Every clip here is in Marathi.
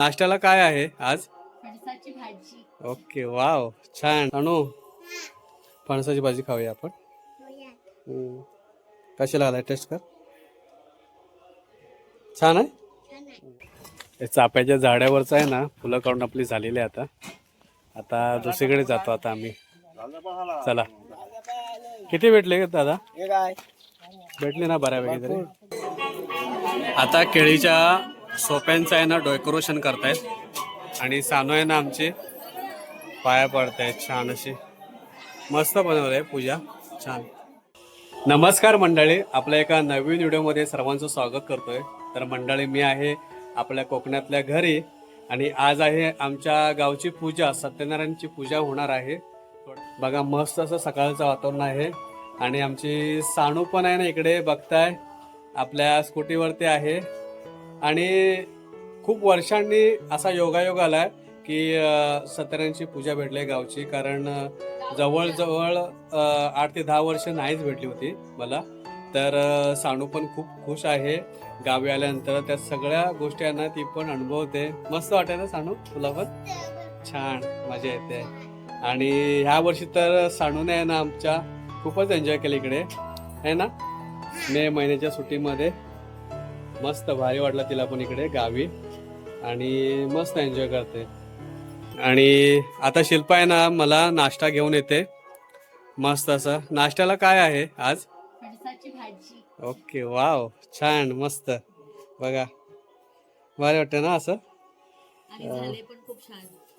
नाश्त्याला काय आहे आज? फणसाची भाजी. ओके वाव छान. अनु फणसाची भाजी खाऊया आपण. हम्म. कशी लागलाय टेस्ट कर. छान आहे? हे चाप्याच्या झाडावरचं आहे ना फुलं काढून आपली झालेली आहे आता. आता दुसरीकडे जातो आता आम्ही. चला. किती भेटले दादा? भेटले ना बऱ्यापैकी तरी. आता केळीच्या सोप्यांचं आहे ना डेकोरेशन करतायत. आणि सानो आहे ना आमची. पाया पडतायत छान अशी. मस्त बनवलंय पूजा. छान. नमस्कार मंडळी. आपल्या एका नवीन व्हिडिओमध्ये सर्वांचं स्वागत करतोय. तर मंडळी मी आहे आपल्या कोकणातल्या घरी. आणि आज आहे आमच्या गावची पूजा. सत्यनारायणची पूजा होणार आहे. बघा मस्त असं सकाळचं वातावरण आहे. आणि आमची साणू पण आहे ना इकडे बघताय. आपल्या स्कूटीवरती आहे. आणि खूप वर्षांनी असा योगायोग आलाय की अं, पूजा भेटली गावची. कारण जवळजवळ आठ ते दहा वर्ष नाहीच भेटली होती मला. तर अं, सानू पण खूप खुश आहे गावी आल्यानंतर. त्या सगळ्या गोष्टी यांना ती पण अनुभवते. मस्त वाटते ना सानू? तुला पण? छान. मजा येते. आणि ह्या वर्षी तर सानूने आहे ना आमच्या खूपच एन्जॉय केलं इकडे. आहे ना? मे महिन्याच्या सुट्टीमध्ये. मस्त भारी वाटलं तिला पण इकडे गावी. आणि मस्त एन्जॉय करते. आणि आता शिल्पा आहे ना मला नाश्ता घेऊन येते. मस्त असं. नाश्त्याला काय आहे आज? भाजी. Okay wow. छान मस्त. बघा. भारी वाटतं ना असं?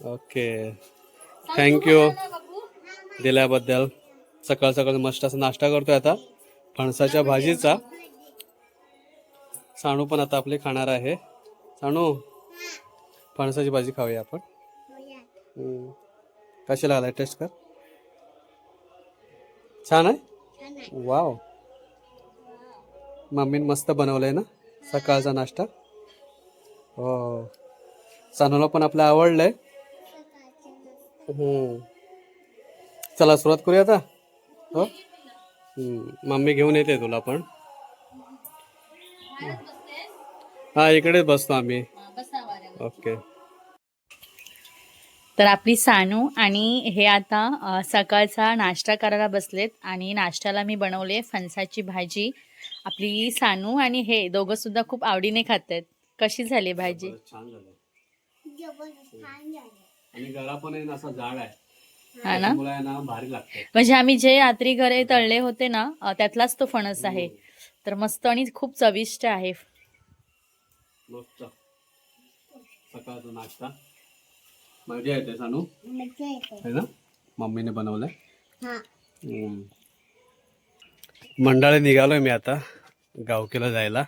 ओके. थँक्यू दिल्याबद्दल. सकाळ सकाळ मस्त असा नाश्ता करतोय आता. फणसाच्या भाजीचा. साणू पण आता आपले खाणार आहे. साणू फणसाची भाजी खाऊया आपण. कशी लागलाय टेस्ट कर? छान आहे? वाव मम्मीने मस्त बनवलंय ना? सकाळचा नाश्ता. हो. सानूला पण आपलं आवडलंय. चला सुरुवात करूया आता? हो. मम्मी घेऊन येते तुला पण. हा इकडेच बसतो आम्ही. हा. ओके. तर आपली सानू आणि हे आता सकाळचा नाश्ता करायला बसलेत आणि नाश्त्याला मी बनवले फणसाची भाजी. आपली सानू आणि हे दोघं सुद्धा खूप आवडीने खात आहेत कशी झाली भाजी? छान झालं. आणि गळा पण आहे ना असा जाड आहे. हा ना? त्यामुळे आहे ना भारी लागते म्हणजे आम्ही जे रात्री घरे तळले होते ना त्यातलाच तो फणस आहे. तर मस्त आणि खूप चविष्ट आहे. मस्त. सकाळचा नाश्ता. मजा येते सानू. आहे ना? मम्मीने बनवलंय. मंडळी निघालोय मी आता गावकीला जायला.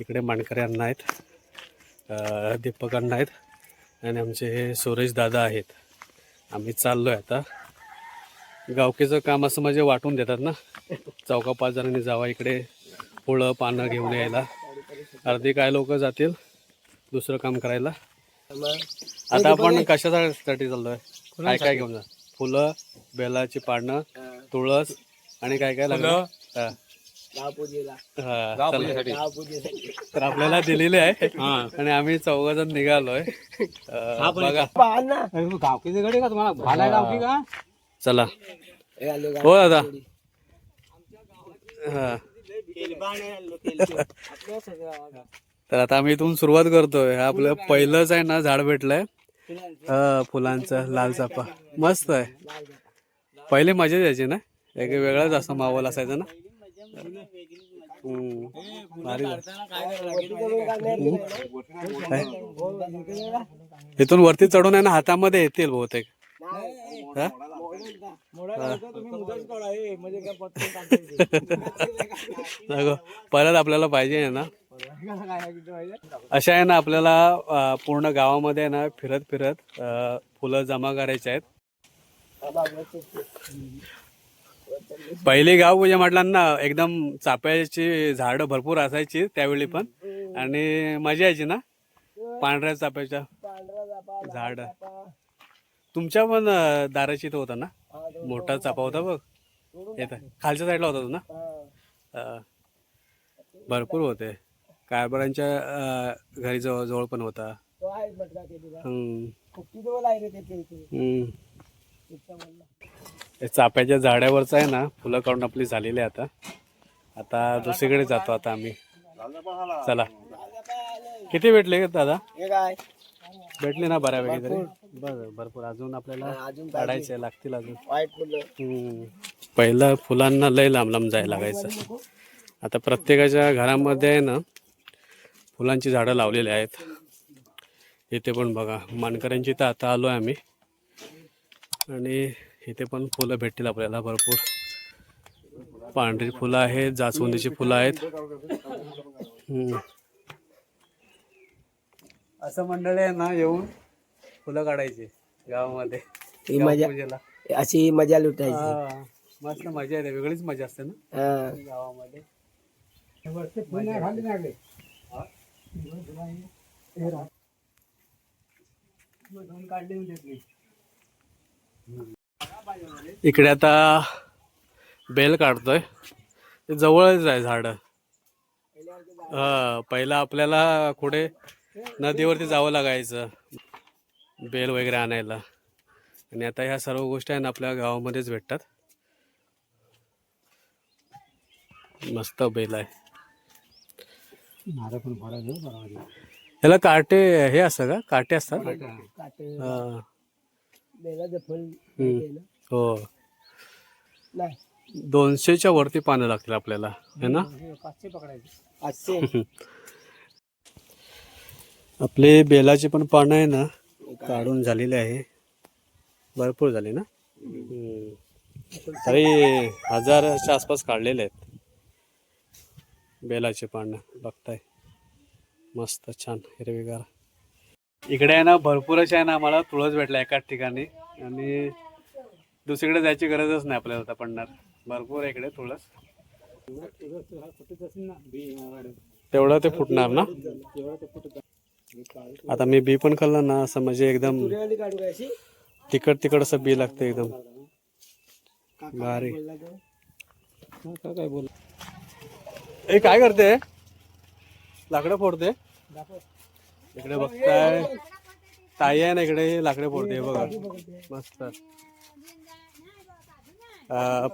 इकडे मानकरी अण्णा आहेत. अं, दीपक अण्णा आहेत. आणि आमचे सुरेश दादा आहेत. आम्ही चाललोय आता. गावकीचं काम असं म्हणजे वाटून देतात ना. चौका पाच जणांनी जावा इकडे फुलं पानं घेऊन यायला. अर्धी काय लोक जातील दुसरं काम करायला. आता आपण कशासाठी चाललोय? काय काय घेऊन जा? फुलं बेलाची पानं तुळस आणि काय काय लागलं? हा, चला. तर आपल्याला दिलेले आहे. आणि आम्ही चौघ जण निघालोय. अं, बघा. चला. हो दादा हा तर आता आम्ही इथून सुरुवात करतोय. हा आपलं पहिलंच आहे ना झाड भेटलंय. हा, फुलांचं लाल चाफा मस्त आहे. पहिले मजा यायची ना? एक वेगळाच असं मावल असायचं ना? इथून वरती चढून आहे ना हातामध्ये येतील बहुतेक. परत आपल्याला पाहिजे आहे ना. अशा आहे ना आपल्याला पूर्ण गावामध्ये आहे ना फिरत फिरत फुलं जमा करायचे आहेत. पहिली गाव पूजा म्हटलं ना एकदम चाफ्याची झाडं भरपूर असायची त्यावेळी पण. आणि मजा यायची ना? पांढऱ्या चाफ्याच्या झाड. तुमच्या पण दाराची इथं होता ना? मोठा चापा होता बघ. येत खालच्या साईडला होता तो ना? भरपूर होते. कारभारांच्या घरी जवळ जवळ पण होता. हम्म. हे चाप्याच्या झाडावरच आहे ना फुलं काढून आपली झालेली आहे आता. आता दुसरीकडे जातो आता आम्ही. चला. किती भेटले का दादा? भेटले ना बऱ्यापैकी तरी बरं भरपूर. अजून आपल्याला काढायचे लागतील अजून. पहिलं फुलांना लय लांब लांब जायला लागायचं. आता प्रत्येकाच्या घरामध्ये आहे ना फुलांची झाडं लावलेली आहेत. इथे पण बघा मानकऱ्यांची तर आता आलो आहे आम्ही. आणि इथे पण फुलं भेटतील आपल्याला भरपूर. पांढरी फुलं आहेत जास्वंदीची फुलं आहेत. हम्म. असं मंडळी आहे ना येऊन फुलं काढायची गावामध्ये. ही मजा पूजेला अशी मजा लुटायची. हा, मस्त मजा येते वेगळीच मजा असते ना? हा. गावामध्ये. इकडे आता बेल काढतोय. ते जवळच आहे झाड. हा पहिला आपल्याला कुठे नदीवरती जावं लागायचं बेल वगैरे आणायला. आणि आता ह्या सर्व गोष्टी आहे ना आपल्या गावामध्येच भेटतात. मस्त बेल आहे. ह्याला काटे हे असतं का? काटे असतात? हा. हो. नाही. दोनशेच्या वरती पानं लागतील आपल्याला है ना? पाचशे पकडायचे. आपले बेलाची पण पानं आहे ना काढून झालेली आहे. भरपूर झाली ना? हम्म. तरी हजाराच्या आसपास काढलेले आहेत. बेलाचे पानं बघताय. मस्त छान हिरवीगार. इकडे आहे ना भरपूरच आहे ना आम्हाला तुळस भेटला एकाच ठिकाणी. आणि दुसरीकडे जायची गरजच नाही आपल्याला आता पडणार. भरपूर इकडे तुळस तेवढं ते फुटणार ना? आता मी बी पण खाल्लं ना असं म्हणजे एकदम तिकट तिकट असं बी लागतं एकदम. भारी. काय बोल ए काय करते? लाकडं फोडते? इकडे बघताय. ताई आहे ना इकडे लाकडे फोडते बघा. मस्त.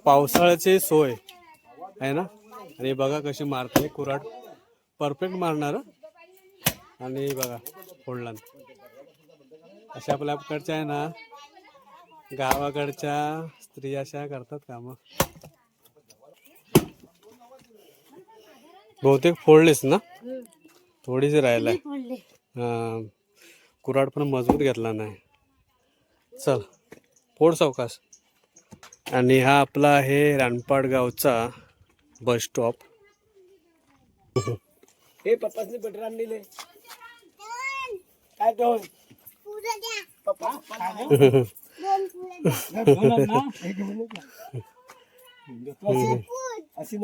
पावसाळ्याची सोय. आहे ना? आणि बघा कशी मारते कुराट परफेक्ट मारणार. आणि बघा फोडला. अशा आपल्याकडच्या आहे ना गावाकडच्या स्त्रिया अशा करतात काम. बहुतेक फोडलेस ना? थोडीशी राहिलाय. हा कुराड पण मजबूत घेतला नाही. चल फोड सावकाश. आणि हा आपला आहे रानपाड गावचा बस स्टॉप हे पप्पासने पेट्रोल आणलेले काय दोन पप्पा?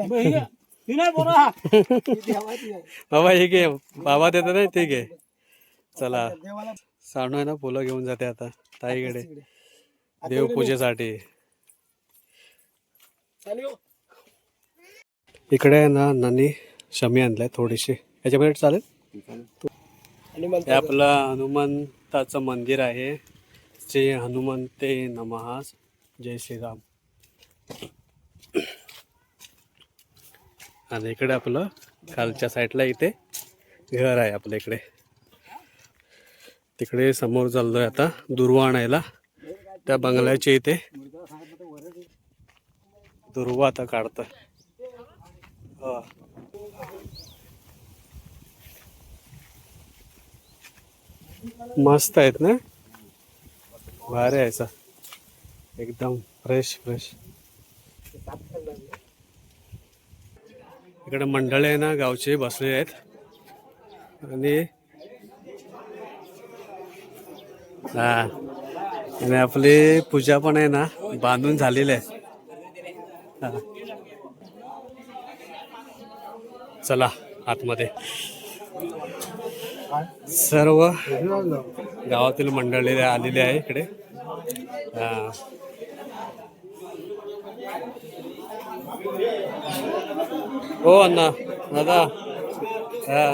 हे ही ही आहे. बाबा हे घे बाबा देतात नाही ते घे चला साणू आहे ना फुलं घेऊन जाते आता ताईकडे. देवपूजेसाठी. इकडे आहे ना नानी शमी आणलाय थोडीशी. याच्यामध्ये चालेल? हे आपलं हनुमंताचं मंदिर आहे. श्री हनुमंते नमहा जय श्रीराम. आणि इकडे आपलं खालच्या साईडला इथे घर आहे आपल्या इकडे. तिकडे समोर चाललोय आता दुर्वा आणायला. त्या बंगल्याच्या इथे. दुर्वा आता काढत. मस्त आहेत ना? भारी आहे सर. एकदम फ्रेश फ्रेश इकडे मंडळी आहे ना गावचे बसले आहेत. आणि हा. आणि आपली पूजा पण आहे ना बांधून झालेली आहे. चला आतमध्ये. सर्व गावातील मंडळी आलेले आहे इकडे. हा. हो अण्णा दादा. हा.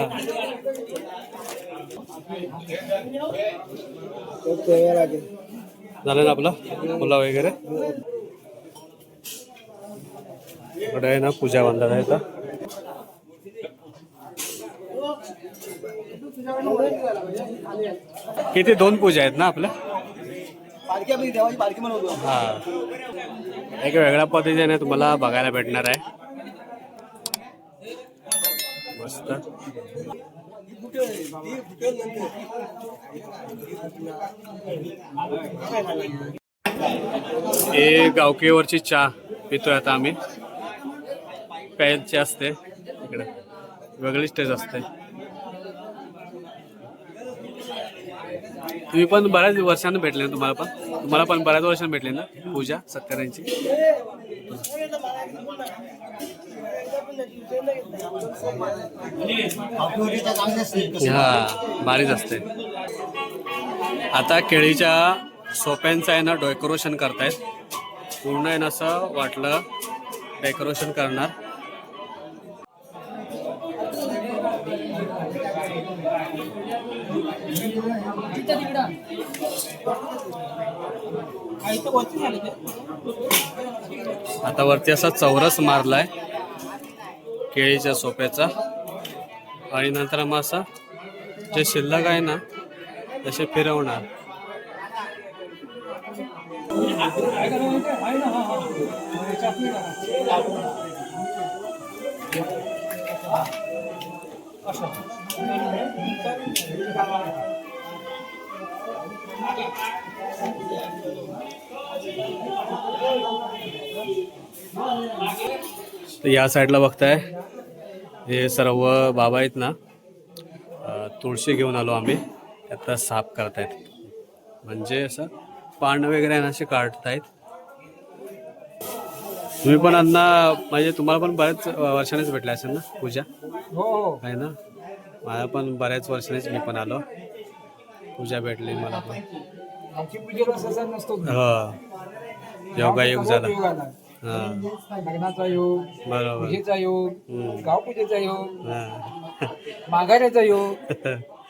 झालं ना आपलं? मुला वगैरे? इकडे आहे ना पूजा बांधला आहे का किती दोन पूजा आहेत ना आपल्या हा एक वेगळ्या पद्धतीने तुम्हाला बघायला भेटणार आहे मस्त हे गावकीवरची चहा पितोय आता आम्ही प्यायची असते. इकडे. वेगळीच स्टेज असते. तुम्ही पण बऱ्याच वर्षांनी भेटले ना तुम्हाला पण? तुम्हाला पण बऱ्याच वर्षांनी भेटले ना पूजा सत्यारांची हा भारीच असते. आता केळीच्या सोप्यांचं आहे ना डेकोरेशन करतायत. पूर्ण आहे ना असं वाटलं डेकोरेशन करणार. आता वरती असा चौरस मारलाय. केळीच्या सोप्याचा. आणि नंतर मग असा जे शिल्लक आहे ना तसे फिरवणार. तर या साईडला बघताय. हे सर्व बाबा आहेत ना तुळशी घेऊन आलो आम्ही. आता साफ करतायत. म्हणजे असं पान वगैरे आहे ना असे काढतायत. तुम्ही पण अण्णा म्हणजे तुम्हाला पण बऱ्याच वर्षानेच भेटले असेल ना पूजा? हो हो. आहे ना? मला पण बऱ्याच वर्षानेच मी पण आलो. पूजा भेटली मला पण. हो. योगायोग झाला. योग. हा. लग्नाचा योग पूजेचा हा. माघाऱ्याचा योग.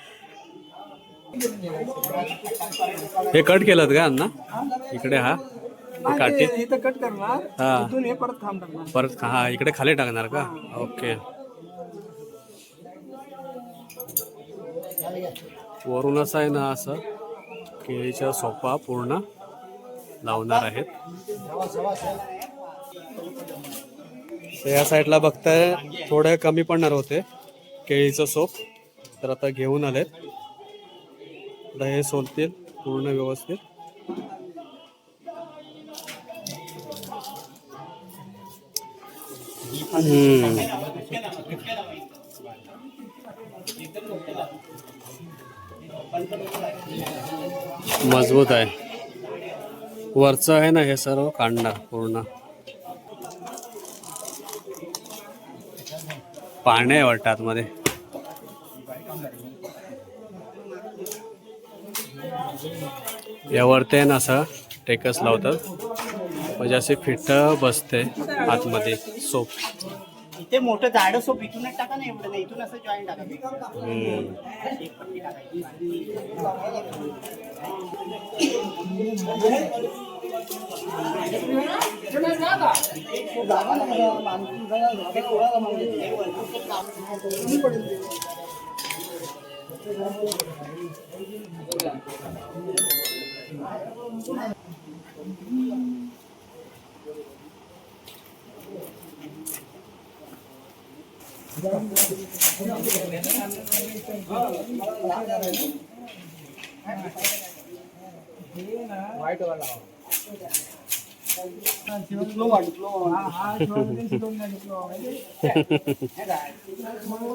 हे कट केलं का अण्णा? इकडे हा. काठी तर कट करणार हा. इथून हे परत थांब टाकणार. परत हा इकडे खाली टाकणार का? ओके. वरून असं आहे ना असं. केळीचा सोफा पूर्ण लावणार आहेत. तर या साईडला बघताय थोडे कमी पडणार होते केळीचं सोप. तर आता घेऊन आलेत. आता हे सोलतील पूर्ण व्यवस्थित. मजबूत आहे. वरचं आहे ना हे सर्व काढणार पूर्ण. पाणी आहे वाटतं आतमध्ये यावरती आहे ना असं टेकस लावतात. म्हणजे असे फिट बसते आतमध्ये. सोप. ते मोठं झाड सोप इथूनच टाका ना एवढं नाही. इथून असं जॉईन टाका हम्म. एक पट्टी टाकायची वाईट वाला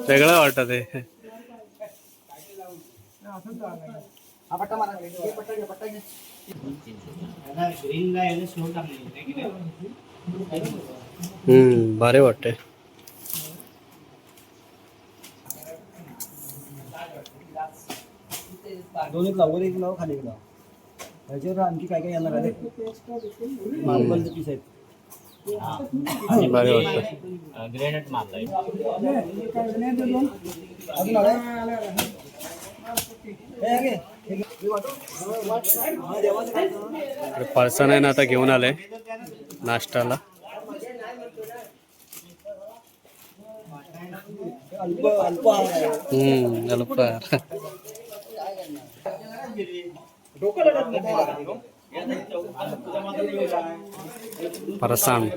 वेगळं वाटत आहे हम्म भारी वाटतंय. हा पट्टा मारा हे पट्टा घे पट्टा घे ग्रीनला याला स्लो टाकले हम्म भारी वाटते दोन्ही लाव एक लाव खाली एक लाव त्याच्यावर आणखी काय काय येणार आहे? मार्बलचे पीस आहेत. बरे वाटतं. ग्रेनेट मारलाय इकडे फरसाण आहे ना आता घेऊन आलंय. नाश्त्याला. अल्प अल्प आहार आहे. हम्म अल्प फरसाण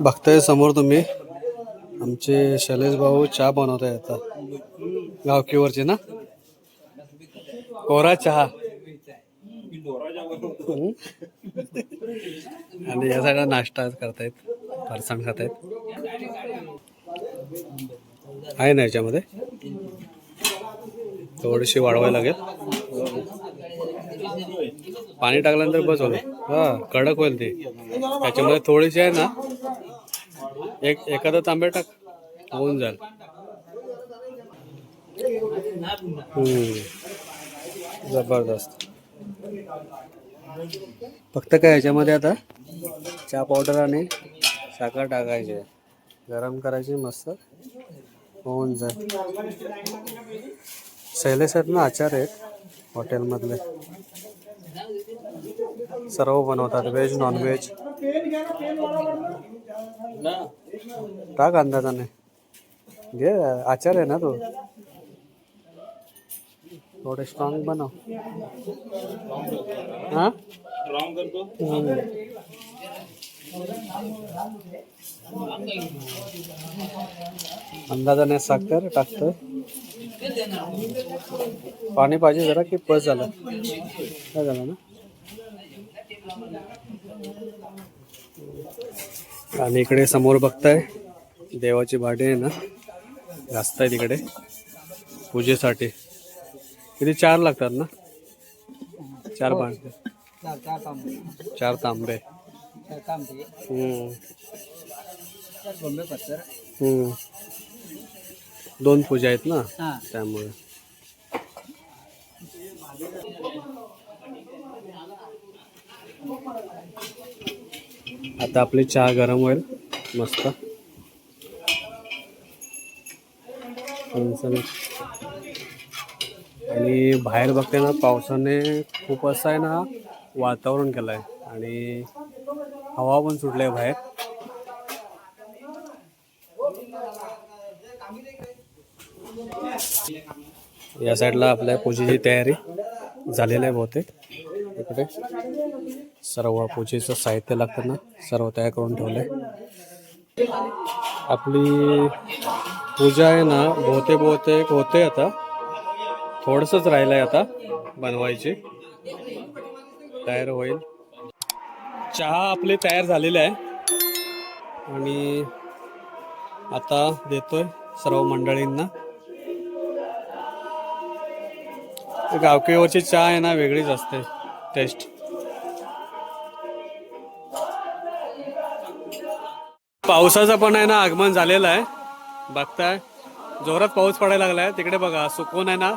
बघताय समोर तुम्ही. आमचे शैलेश भाऊ चहा बनवत आहे आता. गावकीवरचे ना? कोरा चहा. हम्म. आणि या सगळा नाश्ता करतायत फरसाण खातायत. आहे ना याच्यामध्ये? थोडीशी वाढवायला लागेल. पाणी टाकल्यानंतर बस होईल हां कडक होईल ती. त्याच्यामध्ये थोडीशी आहे ना एक एखादा तांबे टाक होऊन जाईल. जबरदस्त. फक्त काय याच्यामध्ये आता चहा पावडर आणि साखर टाकायची गरम करायची मस्त. होऊन जाईल. शैलेश आहेत ना आचार आहेत हॉटेलमधले. सर्व बनवतात व्हेज नॉन व्हेज टाक अंदाजाने. घे आचार आहे ना तो. थोडे स्ट्रॉंग बनव. हा. अंदाजाने साखर टाकतोय. पाणी पाहिजे जरा की पस झालं? काय झालं ना? आणि इकडे समोर बघताय देवाची भांडी आहे ना? जास्त आहे तिकडे. पूजेसाठी. किती? चार लागतात ना? चार भांडे. चार चार तांबे. पत्तर. दोन पूजा आहेत ना? हा. त्यामुळे. आता आपली चहा गरम होईल. मस्त. आणि बाहेर बघते ना पावसाने खूप असं आहे ना वातावरण केलं आहे आणि हवा पण सुटलाय बाहेर. या साईडला आपल्या पूजेची तयारी झालेली आहे बहुतेक. इकडे सर्व पूजेचं साहित्य लागतं ना सर्व तयार करून ठेवलंय. आपली पूजा आहे ना बहुते बहुतेक होते आता. थोडंसंच राहिलं आहे आता बनवायची. तयार होईल. चहा आपली तयार झालेली आहे. आणि आता देतोय सर्व मंडळींना. गावकीवरची चहा आहे ना वेगळीच असते टेस्ट पावसाचं पण आहे ना आगमन झालेलं आहे. बघताय जोरात पाऊस पडायला लागलाय. तिकडे बघा सुकून आहे ना.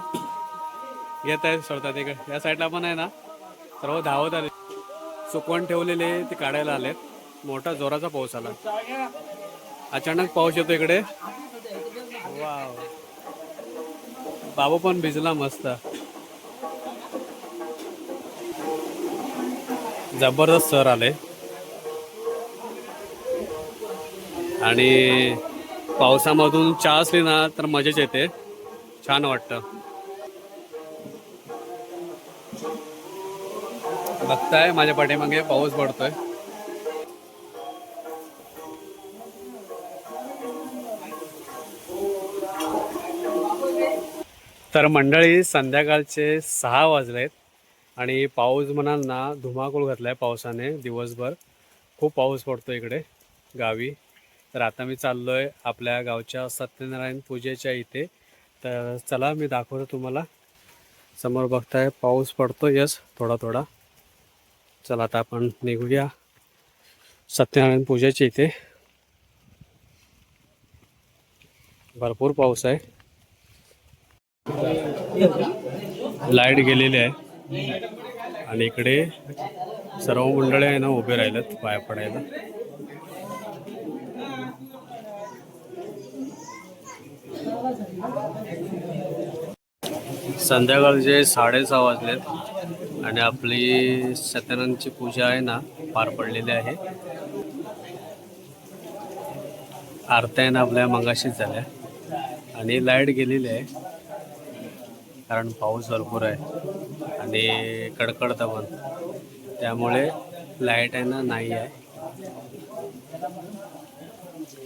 घेत आहे सोडतात तिकडे या साईडला पण आहे ना. सर्व धावत आले. चुकवण ठेवलेले ते काढायला आलेत. मोठा जोराचा पाऊस आला. अचानक पाऊस येतो इकडे. वाव. बाबू पण भिजला मस्त. जबरदस्त सर आले. आणि पावसामधून चहा असली ना तर मजाच येते. छान वाटतं. बघताय माझ्या पाठीमागे पाऊस पडतोय. तर मंडळी संध्याकाळचे सहा वाजलेत आणि पाऊस म्हणाल ना धुमाकूळ घातलाय पावसाने दिवसभर. खूप पाऊस पडतो इकडे गावी. तर आता मी चाललोय आपल्या गावच्या सत्यनारायण पूजेच्या इथे. तर चला मी दाखवतो तुम्हाला. समोर बघताय पाऊस पडतो यस थोडा थोडा. चला आता आपण निघूया. सत्यनारायण पूजेचे इथे. भरपूर पाऊस आहे. लाइट गेलेली आहे. आणि इकडे सर्व मंडळे आहे ना उभे राहिलेत पाया पडायला. संध्याकाळचे साडेसहा वाजलेत. आणि आपली सत्यनारायणची पूजा आहे ना पार पडलेली आहे. आरत्या आहे ना आपल्या मंगाशीच झाल्या. आणि लाइट गेलेली आहे कारण पाऊस भरपूर आहे. आणि कडकडतं पण त्यामुळे लाइट आहे ना नाही आहे.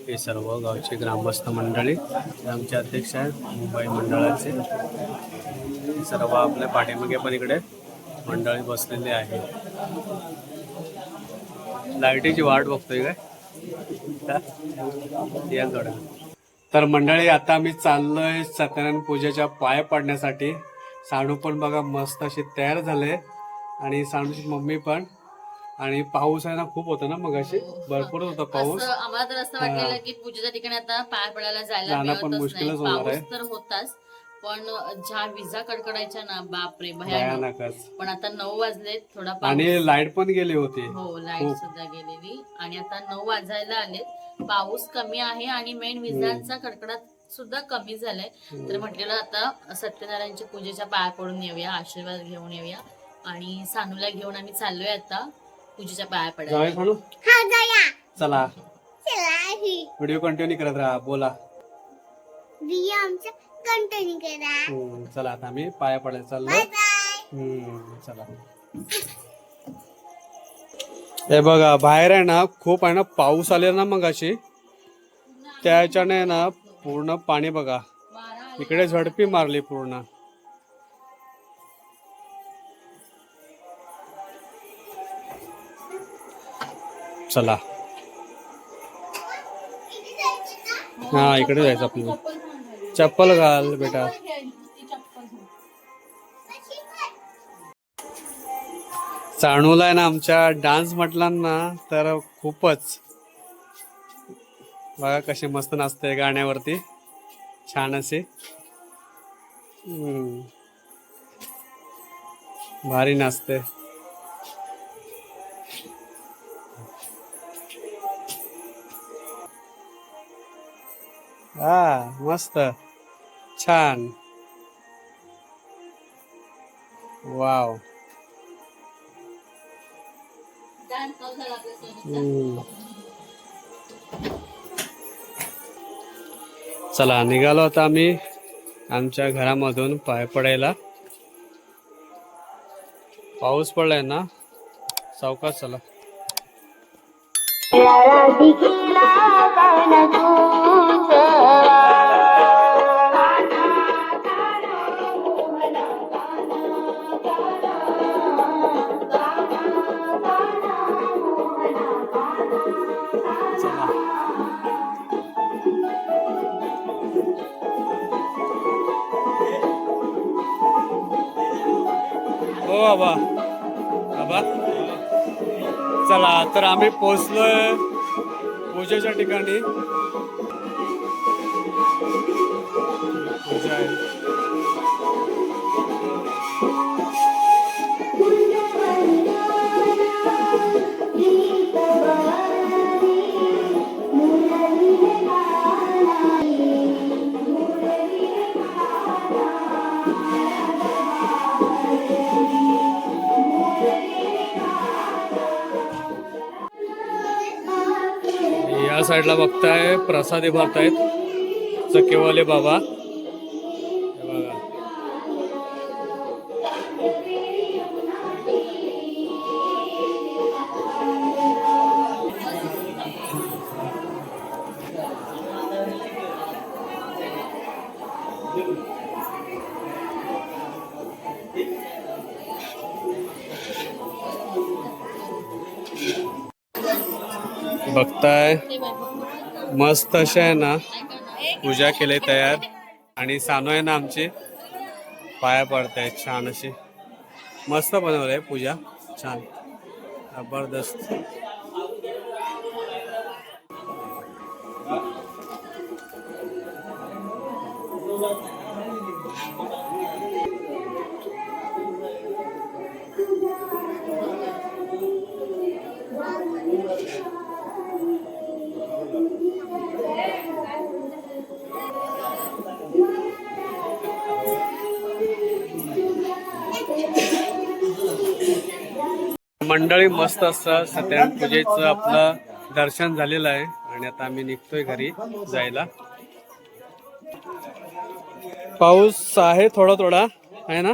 हे सर्व गावचे ग्रामस्थ मंडळी आमचे अध्यक्ष आहेत मुंबई मंडळाचे. सर्व आपल्या पाठीमागे पण इकडे मंडळी बसलेली आहे. लाईटीची वाट बघतोय काय? का? या थोडा तर मंडळी आता आम्ही चाललोय सत्यनारायण पूजेच्या पाया पडण्यासाठी. सानू पण बघा मस्त अशी तयार झाले. आणि सानूची मम्मी पण. आणि पाऊस आहे ना खूप होता ना मग अशी भरपूर होता पाऊस. आम्हाला तर असं वाटलेलं की पूजेच्या ठिकाणी आता पाय पडायला जायला जाणं पण मुश्किलच होणार आहे. तर होताच. पण ज्या विजा कडकडायच्या ना बापरे भयानक. भयानकच. पण आता नऊ वाजले थोडा पाऊस. आणि लाइट पण गेली होती. हो लाइट खूप. सुद्धा गेलेली. आणि आता नऊ वाजायला आले. पाऊस कमी आहे आणि मेन विजांचा कडकडाट सुद्धा कमी झालाय. तर म्हटलेलं आता सत्यनारायणच्या पूजेच्या पाया पडून येऊया आशीर्वाद घेऊन येऊया. आणि सानूला घेऊन आम्ही चाललोय आता पूजेच्या पाया जाऊया पडायला सानू? हा जाया चला. चला व्हिडिओ कंटिन्यू करत राहा. बोला. आमच्या कंटिन्यू करा. हम्म, चला आता आम्ही पाया पडायला चाललो. बाय बाय हम्म, चला. हे बघा बाहेर आहे ना खूप आहे ना पाऊस आले ना मग अशी त्याच्याने ना पूर्ण पाणी बघा. इकडे झडपी मारली पूर्ण. चला. हा इकडे जायचं आपल्याला. चप्पल घाल बेटा. चाणूला आहे ना आमच्या डान्स म्हटला ना तर खूपच. बघा कशी मस्त नाचते गाण्यावरती. छान असे. भारी नाचते हा मस्त. छान. वाव. चला निघालो आता आम्ही आमच्या घरामधून पाय पडायला. पाऊस पडलाय ना? सावकाश चला. चला बाबा बाबा. चला तर आम्ही पोचलोय पूजेच्या ठिकाणी. पूजा आहे. साईडला बघताय प्रसादी भरतायत चकेवाले बाबा Thank you. बघताय. मस्त अशा आहे ना पूजा केली तयार. आणि सानो आहे ना आमची पाया पडताय छान अशी. मस्त बनवलंय पूजा छान. जबरदस्त. मंडळी मस्त असतं सत्यनारायण पूजेचं आपलं दर्शन झालेलं आहे. आणि आता आम्ही निघतोय घरी जायला. पाऊस आहे थोडा थोडा आहे ना?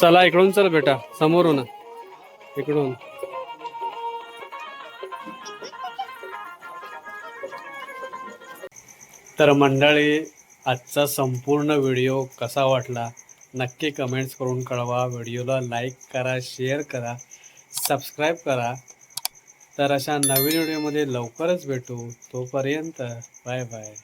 चला इकडून चल बेटा समोरून. इकडून. तर मंडळी आजचा संपूर्ण व्हिडिओ कसा वाटला? नक्की कमेंट्स करून कळवा. व्हिडिओला लाईक करा शेअर करा सबस्क्राईब करा. तर अशा नवीन व्हिडिओमध्ये लवकरच भेटू. तोपर्यंत बाय बाय